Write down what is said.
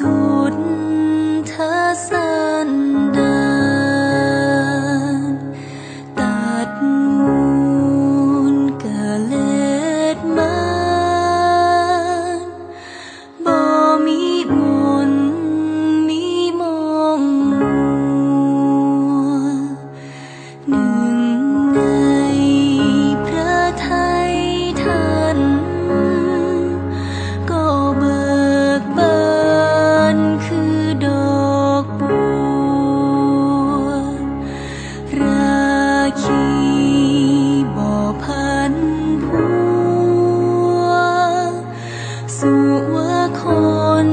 xưa ราคีบ่พันพัวสุวคน